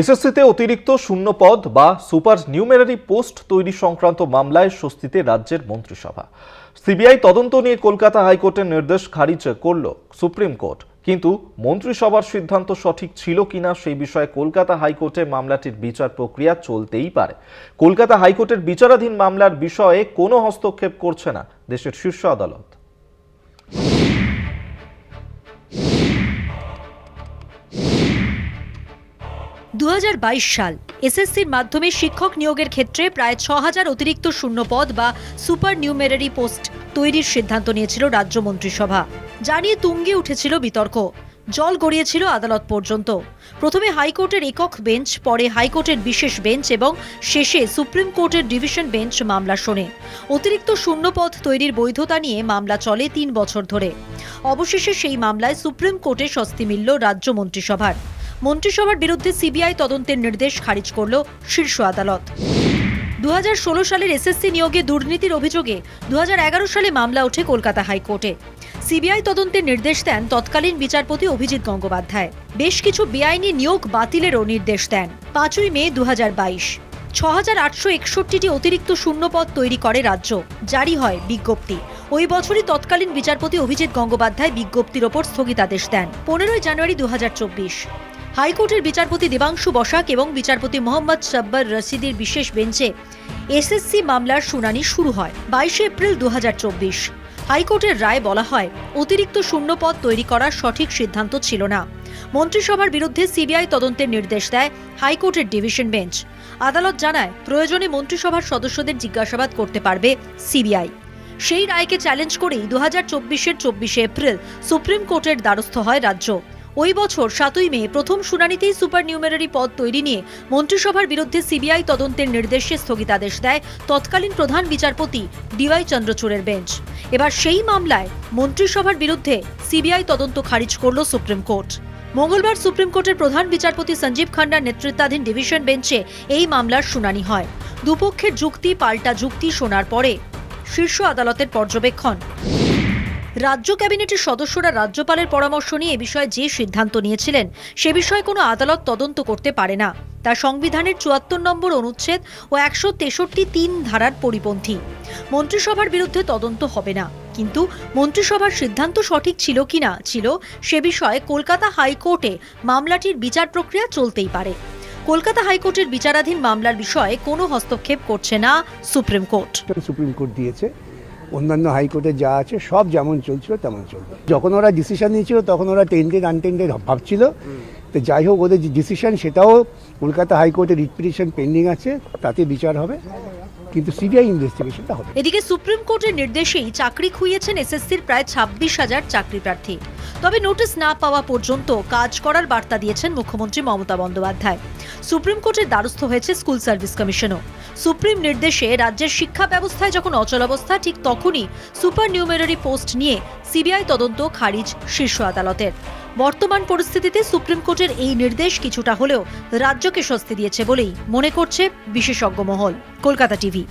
এসএসসিতে অতিরিক্ত শূন্য পদ বা সুপার নিউমেরারি পোস্ট তৈরি সংক্রান্ত মামলায় স্বস্তিতে রাজ্যের মন্ত্রিসভা। সিবিআই তদন্ত নিয়ে কলকাতা হাইকোর্টের নির্দেশ খারিজ করল সুপ্রিম কোর্ট। কিন্তু মন্ত্রিসভার সিদ্ধান্ত সঠিক ছিল কিনা সেই বিষয়ে কলকাতা হাইকোর্টে মামলাটির বিচার প্রক্রিয়া চলতেই পারে। কলকাতা হাইকোর্টের বিচারাধীন মামলার বিষয়ে কোনো হস্তক্ষেপ করছে না দেশের শীর্ষ আদালত। দু হাজার বাইশ সাল, এসএসসির মাধ্যমে শিক্ষক নিয়োগের ক্ষেত্রে প্রায় ছ হাজার অতিরিক্ত শূন্য পদ বা সুপার নিউমেরারি পোস্ট তৈরির সিদ্ধান্ত নিয়েছিল রাজ্য মন্ত্রিসভা। যা নিয়ে তুঙ্গে উঠেছিল বিতর্ক। জল গড়িয়েছিল আদালত পর্যন্ত। প্রথমে হাইকোর্টের একক বেঞ্চ, পরে হাইকোর্টের বিশেষ বেঞ্চ এবং শেষে সুপ্রিম কোর্টের ডিভিশন বেঞ্চ মামলা শোনে। অতিরিক্ত শূন্যপদ তৈরির বৈধতা নিয়ে মামলা চলে তিন বছর ধরে। অবশেষে সেই মামলায় সুপ্রিম কোর্টে স্বস্তি মিলল রাজ্য মন্ত্রিসভার। মন্ত্রিসভার বিরুদ্ধে সিবিআই তদন্তের নির্দেশ খারিজ করল শীর্ষ আদালত। দু হাজার ষোলো সালের এসএসসি নিয়োগে দুর্নীতির অভিযোগে দু হাজার এগারো সালে মামলা ওঠে কলকাতা হাইকোর্টে। সিবিআই তদন্তের নির্দেশ দেন তৎকালীন বিচারপতি অভিজিৎ গঙ্গোপাধ্যায়। বেশ কিছু বেআইনি নিয়োগ বাতিলেরও নির্দেশ দেন। পাঁচই মে দু ছ হাজার আটশো একষট্টিটি অতিরিক্ত শূন্যপদ তৈরি করে রাজ্য। জারি হয় বিজ্ঞপ্তি। ওই বছরই তৎকালীন বিচারপতি অভিজিৎ গঙ্গোপাধ্যায় বিজ্ঞপ্তির ওপর স্থগিতাদেশ দেন। পনেরোই জানুয়ারি দু হাজার চব্বিশ। হাইকোর্টের বিচারপতি দেবাংশু বসাক এবং বিচারপতি মোহাম্মদ সাব্বার রশিদির বিশেষ বেঞ্চে এসএসসি মামলার শুনানি শুরু হয় বাইশে এপ্রিল দু হাইকোর্টের রায় বলা হয়, অতিরিক্ত শূন্যপদ তৈরি করার সঠিক সিদ্ধান্ত ছিল না। মন্ত্রিসভার বিরুদ্ধে সিবিআই তদন্তের নির্দেশ দেয় হাইকোর্টের ডিভিশন বেঞ্চ। আদালত জানায়, প্রয়োজনে মন্ত্রিসভার সদস্যদের জিজ্ঞাসাবাদ করতে পারবে সিবিআই। সেই রায়কে চ্যালেঞ্জ করেই দু হাজার চব্বিশের চব্বিশে এপ্রিল সুপ্রিম কোর্টের দ্বারস্থ হয় রাজ্য। ওই বছর সাতই মে প্রথম শুনানিতেই সুপার নিউমেরারি পদ তৈরি নিয়ে মন্ত্রিসভার বিরুদ্ধে সিবিআই তদন্তের নির্দেশে স্থগিতাদেশ দেয় তৎকালীন প্রধান বিচারপতি ডিওয়াই চন্দ্রচূড়ের বেঞ্চ। এবার সেই মামলায় মন্ত্রিসভার বিরুদ্ধে সিবিআই তদন্ত খারিজ করল সুপ্রিম কোর্ট। মঙ্গলবার সুপ্রিম কোর্টের প্রধান বিচারপতি সঞ্জীব খান্নার নেতৃত্বাধীন ডিভিশন বেঞ্চে এই মামলার শুনানি হয়। দুপক্ষের যুক্তি পাল্টা যুক্তি শোনার পরে শীর্ষ আদালতের পর্যবেক্ষণ। রাজ্য ক্যাবিনেটের সদস্যরা রাজ্যপালের পরামর্শ নিয়ে এ বিষয়ে যে সিদ্ধান্ত নিয়েছিলেন, সে বিষয়ে কোনো আদালত তদন্ত করতে পারে না। তা সংবিধানের চুয়াত্তর নম্বর অনুচ্ছেদ ও একশো তেষট্টি তিন ধারার পরিপন্থী। মন্ত্রিসভার বিরুদ্ধে তদন্ত হবে না। কিন্তু মন্ত্রিসভার সিদ্ধান্ত সঠিক ছিল কিনা ছিল, সে বিষয়ে কলকাতা হাইকোর্টে মামলাটির বিচার প্রক্রিয়া চলতেই পারে। কলকাতা হাইকোর্টের বিচারাধীন মামলার বিষয়ে কোনো হস্তক্ষেপ করছে না সুপ্রিম কোর্ট। সুপ্রিম কোর্ট দিয়েছে। অন্যান্য হাইকোর্টে যা আছে, সব যেমন চলছিল, তেমন চলবে। যখন ওরা ডিসিশন নিয়েছিল, তখন ওরা টেন্ডেড আনটেন্ডেড ভাবছিল। তো যাই হোক, ওদের ডিসিশন সেটাও কলকাতা হাইকোর্টে রিপিটিশন পেন্ডিং আছে, তাতে বিচার হবে। কিন্তু সিবিআই ইনভেস্টিগেশনটা হবে। এদিকে সুপ্রিম কোর্টের নির্দেশেই চাকরি খুইয়েছেন এসএসসির প্রায় ছাব্বিশ হাজার চাকরি প্রার্থী তবে নোটিশ না পাওয়া পর্যন্ত কাজ করার বার্তা দিয়েছেন মুখ্যমন্ত্রী মমতা বন্দ্যোপাধ্যায়। সুপ্রিম কোর্টের দ্বারস্থ হয়েছে স্কুল সার্ভিস কমিশনও। সুপ্রিম নির্দেশে রাজ্যের শিক্ষা ব্যবস্থায় যখন অচলাবস্থা ঠিক তখনই সুপার নিউমেরারি পোস্ট নিয়ে সিবিআই তদন্ত খারিজ শীর্ষ আদালতের। বর্তমান পরিস্থিতিতে সুপ্রিম কোর্টের এই নির্দেশ কিছুটা হলেও রাজ্যকে স্বস্তি দিয়েছে বলেই মনে করছে বিশেষজ্ঞ মহল। কলকাতা টিভি।